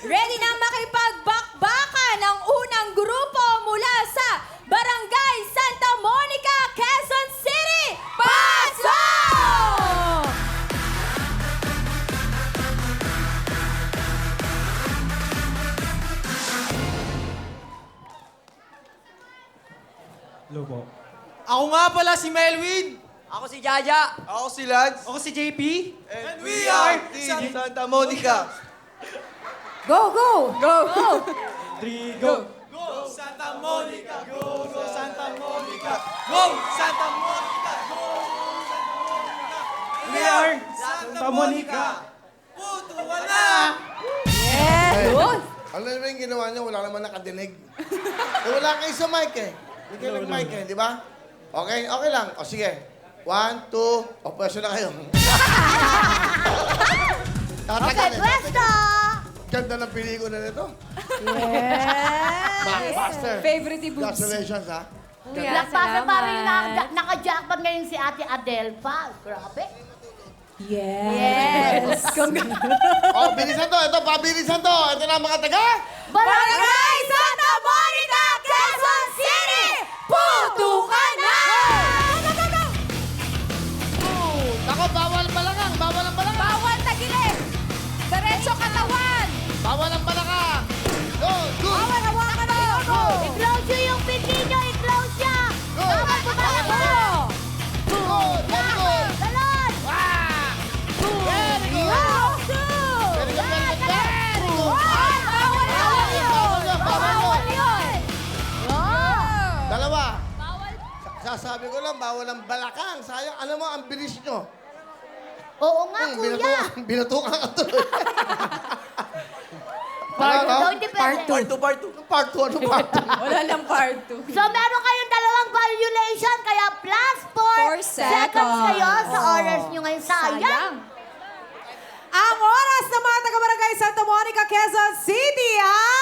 ready na makipagbakbakan ang unang grupo mula sa Barangay Santa Monica, Quezon City. Pasok! Hello po. Ako nga pala si Melwin. Ako si Jaja. Ako si Lance. Ako si JP. And we are Team Santa Monica. Go, go! Go! Go! Three, go. Go Santa Monica. Go, go Santa Monica. Go Santa Monica. Go Santa Monica. We are Santa Monica. Puto ka na. Yes! Good! Ano naman yung ginawa niyo? Wala naman nakadinig. eh, wala kayo sa mic eh. Hindi kayo nag-mic eh, di ba? Okay, okay lang. O sige. One, two, o pwesto na kayo. Okay, pwesto! Ganda ng pelikula nito. Yes! Blockbuster. Favorite boobs. Congratulations ha. Kuya, Lakbasan pa rin na, salamat. naka-jackpot ngayon si Ate Adelpa. Grabe. Yes! O, bilisan to. Ito, pabilisan to. Ito na mga taga. Barangay Santa Sasabi ko lang, bawal ang balakang. Sayang, alam mo, ang bilis nyo. Oo nga, Hmm, kuya. binatukan, binatukan ka tuloy. Part Ano, pwede. Part 2, part 2. Anong part 2? Anong part 2? Wala lang part 2. So, meron kayong dalawang violation, kaya plus 4 Four seconds seconds. kayo sa oras nyo ngayon. Sayang. Ang oras ng mga taga-barangay Santa Monica, Quezon City ay...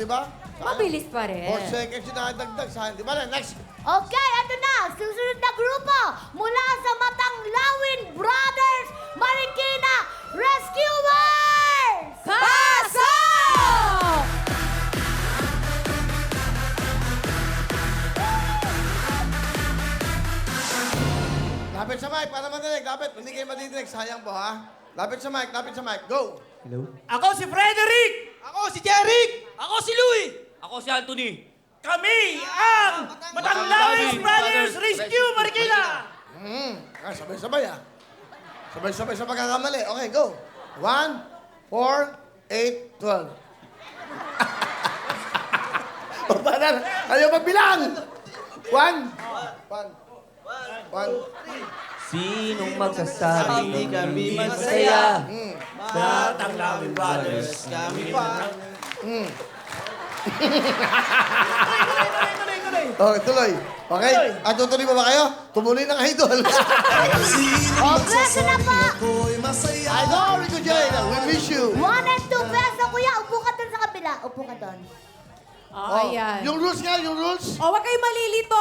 di ba? Mabilis pa rin. 4 seconds yung nakadagdag. Sayang, di ba? Next. Okay, ito na. Susunod na grupo. Mula sa Matanglawin Brothers Marikina Rescuers! Pasok! Lapit sa mic para madinig. Lapit. Hindi kayo madidinig. Sayang po, ha? Lapit sa mic. Lapit sa mic. Go. Hello. Ako si Frederick. Ako si Jeric. Ako si Louie. Ako si Anthony. Kami ang Matanglawin Brothers Rescue Marikina. Hmm. Ah, sabay-sabay, ah. Sabay-sabay sa pagkakamali. Okay, go. 1, 4, 8, 12. Baba na. Ayaw magbilang. 1, 1, 1, Sinong magsasabi Hindi kami masaya? Hmm. Matanglawin Brothers. Kami pa. Okay, tuloy. Okay? At tutuloy pa ba kayo? Tumuloy ng idol. Pwesto na po. idol, Rico Jane, we miss you. One and two peso, kuya. Upo ka dun sa kabila. Upo ka dun. Oh, ayan. Yung rules nga, yung rules. O, huwag kayong malilito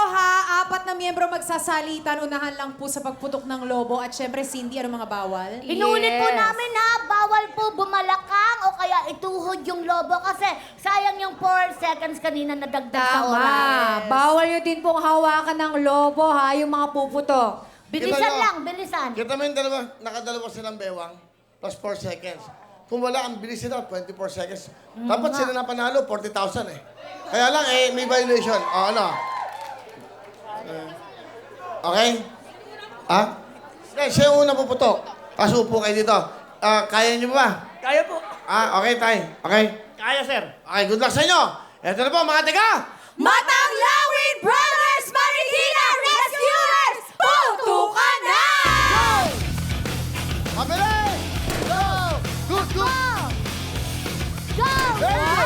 na miyembro magsasalitan. Unahan lang po sa pagputok ng lobo. At syempre, Cindy, ano mga bawal? Inuulit po namin ha, bawal po bumalakang o kaya ituhod yung lobo kasi sayang yung 4 seconds kanina na dagdag sa Tama. oras. Bawal nyo din pong hawakan ng lobo ha, yung mga puputok. Bilisan Kita nyo? lang, bilisan. Kita mo yung dalawa, nakadalawa silang bewang, plus 4 seconds. Kung wala, ang bilis nila, 24 seconds. Dapat sila na panalo, 40,000 eh. Kaya lang, eh, may violation. O, ano? Okay? Ah? Okay, siya yung una puputok. Tapos upo kayo dito. Ah, kaya niyo ba? Kaya po. Ah, okay, tay. Okay? Kaya, sir. Okay, good luck sa inyo. Ito na po, mga tiga! Matanglawin Brothers Marikina Rescuers! Puto ka na! Mabilis! Go! Good, good! Go! Very good!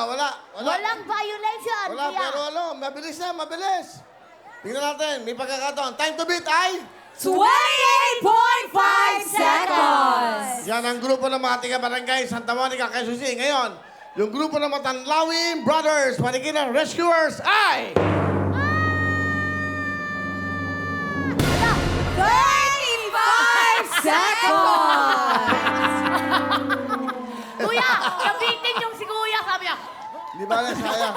Ha? Wala. Wala. Walang violation. Wala, kuya. pero ano, mabilis na, mabilis. Tingnan natin, may pagkakataon. Time to beat ay... 28.5 seconds! Yan ang grupo ng mga tiga barangay Santa Monica, Quezon City. Ngayon, yung grupo ng Matanlawin Brothers, Manikilang Rescuers ay... 35 seconds! Kuya, nabitin yung si kuya. Sabi niya, Di ba na sayang?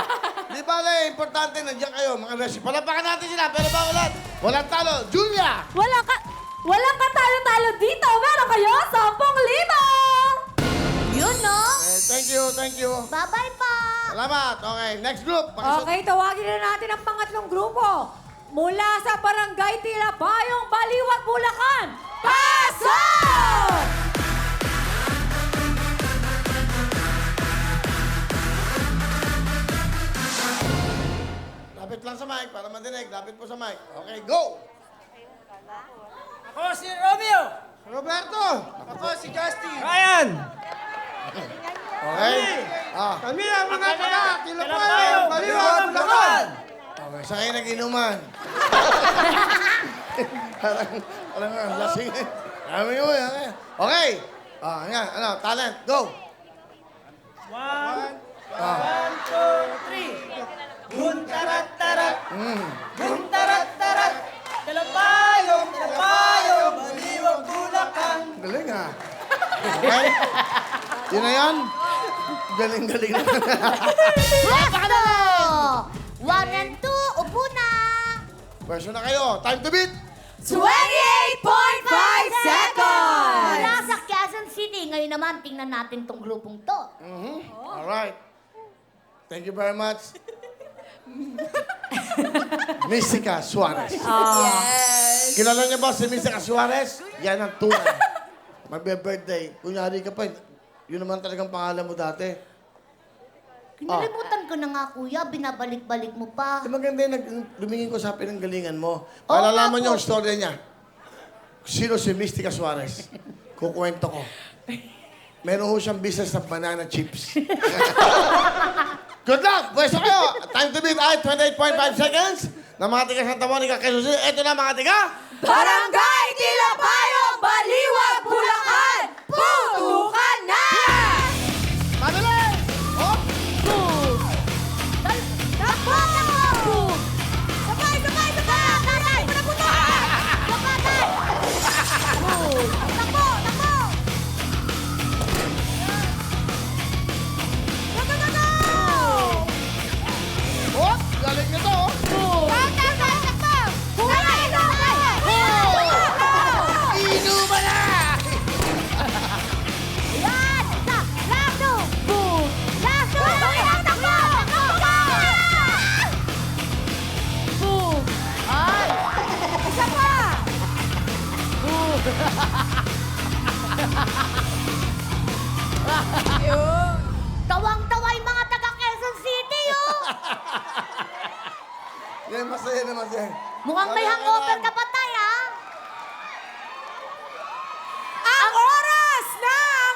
Di ba na importante nandiyan kayo, mga rescue. Palapakan natin sila, pero ba ulit? Walang talo. Julia! Walang ka... Walang katalo-talo dito! Meron kayo 10,000! yun no? Eh, thank you, thank you. Bye-bye pa. Salamat. Okay, next group. Pakisok- Okay, tawagin na natin ang pangatlong grupo. Mula sa Barangay Tirabayong, Baliwag, Bulacan. Pasok! Mic para madinig. Lapit po sa mic. Okay, go! Ako si Romeo. Roberto! Ako si Justin. Ryan! Okay. Ah, Kami ang mga taga Kilapayo, Baliwag, Bulacan. okay. Saan kayo nag-inuman? parang, parang, ang lasing. Kami mo yan. Okay. Ah, yan. Ano, talent. Go! One, Ah. one, two, three. Guntarat tarat, Mm. guntarat tarat. Talapayong, talapayong, baliwag Bulacan. Galing ah. Okay? Yun na yan? Galing-galing na. Pwesto! One and two, upo na. Pwesto na kayo. Time to beat! 28.5 seconds! Mula sa Quezon City. Ngayon naman, tingnan natin tong grupong to. Mhm. All right. Thank you very much. Mystica Suarez. Yes! Kilala niyo ba si Mystica Suarez? Yan ang tunay. Magbe-birthday. Kunyari ka pa, yun naman talagang pangalan mo dati. Kinalimutan ko na nga, kuya. Binabalik-balik mo pa. Di maganda yung nag- lumingin ko sa pinanggalingan mo. Malalaman niyo ang story niya. Sino si Mystica Suarez? Kukwento ko. Meron ho siyang business ng banana chips. Good luck! Pwesto kayo! Time to beat ay 28.5 seconds ng mga tiga Santa Monica, Quezon City. Ito na mga tiga! Barangay Kilapayong, masaya na masaya. Mukhang may hangover ka pa, tay, ha? Ang oras ng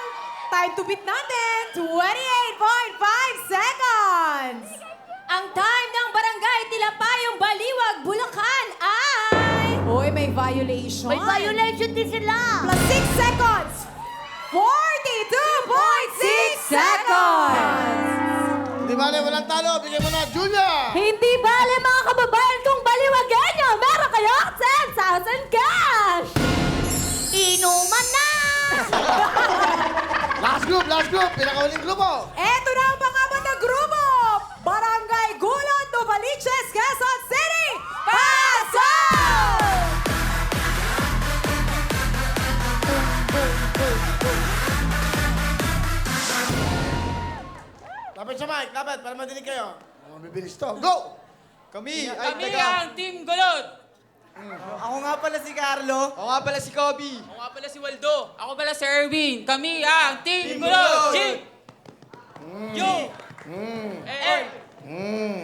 time to beat natin, 28.5 seconds! Ang time ng Barangay Tilapayong, Baliwag, Bulacan ay... Uy, may violation. May violation din sila. Plus 6 seconds. 42.6 seconds. Di ba, walang talo. Bigyan mo na, Julia! Hindi bale mga Last group. Pinakahuling grupo. Eto na ang pangapat na grupo! Barangay Gulon, Novaliches, Quezon City! Pasok! Lapit sa mic, lapit, para madinig kayo. Mabibilis to. Go! Kami ay Kami taga... ang Team Gulot. Ako nga pala si Carlo. Ako nga pala si Kobe. Ako nga pala si Waldo. Ako pala si Erwin. Kami ang Team. Gulot. G. Yo. Eh.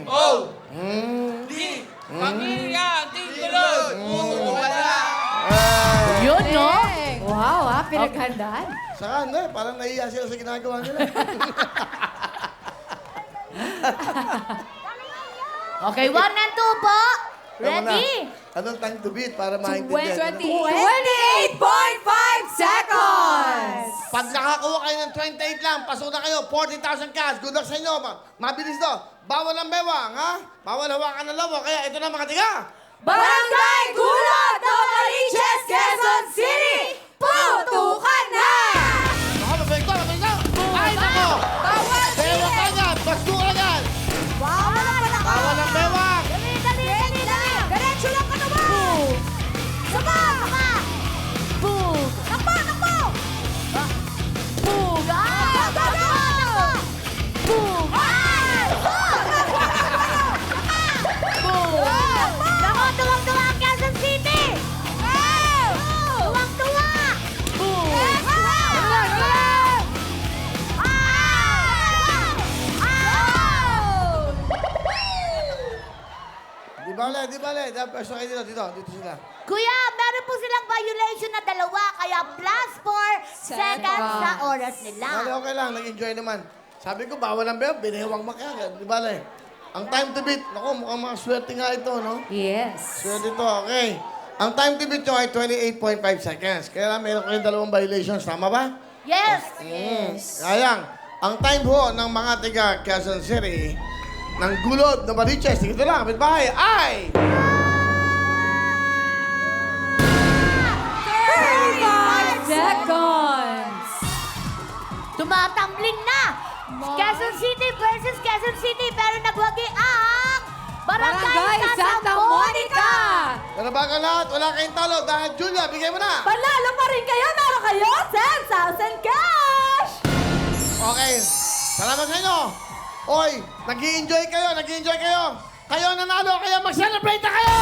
O. D. Kami ang Team Gulot. Wala. Yun, no? Wow, ha? Pinaghandaan. Saka, ano eh, parang nahiya sila sa ginagawa nila. Okay, one and two po. Ready? Anong time to beat para maintindihan? 28.5 seconds! Pag nakakuha kayo ng 28 lang, pasok na kayo, 40,000 cash. Good luck sa inyo. Ma- Mabilis to. Bawal ang bewang, ha? Bawal hawakan ng lobo. Kaya ito na mga tiga. Barangay Gulat, Novaliches, Quezon City! Bale, di bale. Pasok kayo dito, dito. Dito sila. Kuya, meron po silang violation na dalawa, kaya plus 4 seconds sa oras nila. Bale, okay lang. Nag-enjoy naman. Sabi ko, bawal ang bewang. Binewang makagad. Di bale. Ang time to beat, naku, mukhang mga swerte nga ito, no? Yes. Swerte ito, okay. Ang time to beat nyo ay 28.5 seconds. Kaya lang, meron kayong dalawang violations. Tama ba? Yes. Sayang. Ang time ho ng mga tiga Quezon City ng gulod na bariches, tigito lang, kapitbahay, ay... 35 seconds! Tumatambling na. Quezon City versus Quezon City, pero nagwagi ang Barangay, Barangay Santa Monica! Pero bago lahat, wala kayong talo dahil Julia, bigay mo na. Panalo pa rin kayo! Meron kayo 10,000 cash! Okay. Salamat sa inyo. Oy, nag enjoy kayo, nag enjoy kayo. Kayo nanalo, kaya mag-celebrate na kayo!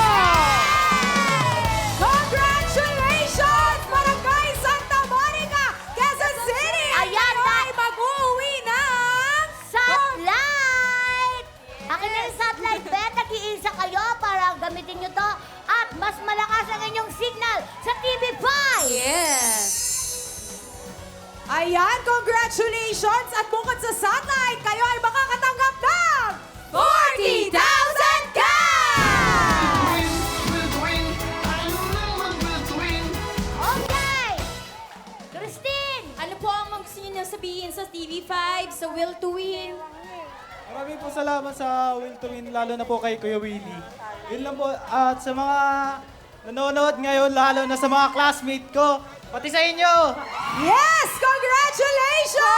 Congratulations! Barangay Santa Monica! Quezon City! Ayan, na- ay mag-uwi ng... Satellite! Akin na yung satellite bet, nag-iisa kayo para gamitin nyo to at mas malakas ang inyong signal sa TV5! Yes! Ayan, congratulations! At bukod sa satellite, kayo ay makakatanggap sabihin sa TV5, sa Will to Win? Maraming po salamat sa Will to Win, lalo na po kay Kuya Willie. Yun lang po. At sa mga nanonood ngayon, lalo na sa mga classmate ko, pati sa inyo. Yes! Congratulations!